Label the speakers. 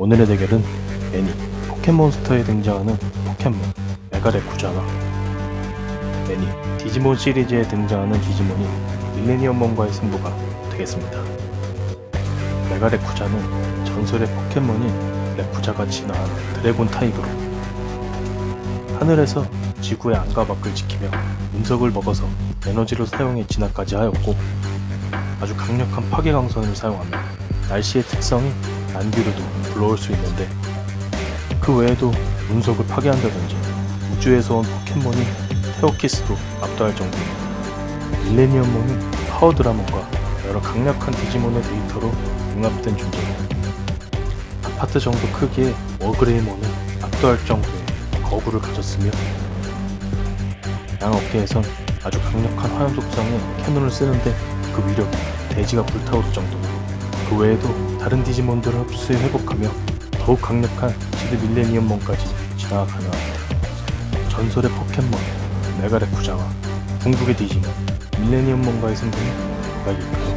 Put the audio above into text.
Speaker 1: 오늘의 대결은 매니 포켓몬스터에 등장하는 포켓몬 메가레쿠자와 매니 디지몬 시리즈에 등장하는 디지몬인 밀레니엄몬과의 승부가 되겠습니다. 메가레쿠자는 전설의 포켓몬인 레쿠자가 진화한 드래곤 타입으로 하늘에서 지구의 안과 밖을 지키며 운석을 먹어서 에너지를 사용해 진화까지 하였고 아주 강력한 파괴 강선을 사용하며 날씨의 특성이 난기류도 불러올 수 있는데 그 외에도 운석을 파괴한다든지 우주에서 온 포켓몬이 테오키스도 압도할 정도로 밀레니엄몬은 파워드라몬과 여러 강력한 디지몬의 데이터로 융합된 존재입니다. 아파트 정도 크기의 워그레이몬은 압도할 정도의 거부를 가졌으며 양 어깨에선 아주 강력한 화염 속성의 캐논을 쓰는데 그 위력이 대지가 불타오를 정도로 그 외에도 다른 디지몬들을 흡수해 회복하며 더욱 강력한 시드 밀레니엄몬까지 진화가 가능합니다. 전설의 포켓몬 메가레쿠자와 궁극의 디지몬 밀레니엄몬과의 승부는 이길까요?